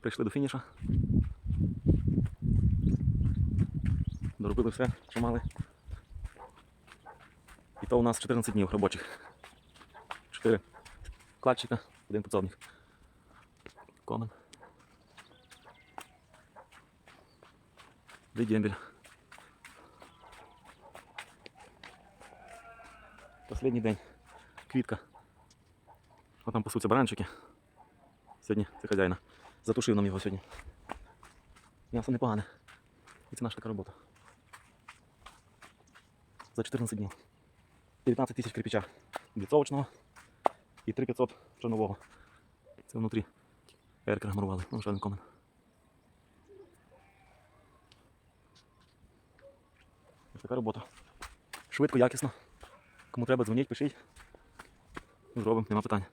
Прийшли до фініша. Доробили все, що мали. І то у нас 14 днів робочих. 4 кладчика, один підсобник. Комен. Де дембель. Последній день. Квітка. От там пасуться баранчики. Сьогодні це хазяїна. Затушив нам його сьогодні. М'ясо непогане. І це наша така робота. За 14 днів. 19 тисяч кирпича бліцовочного і 3500 чорнового. Це внутрі еркера гмурували. Ну, ще один комен. Ось така робота. Швидко, якісно. Кому треба, дзвоніть, пишіть. Зробимо, нема питань.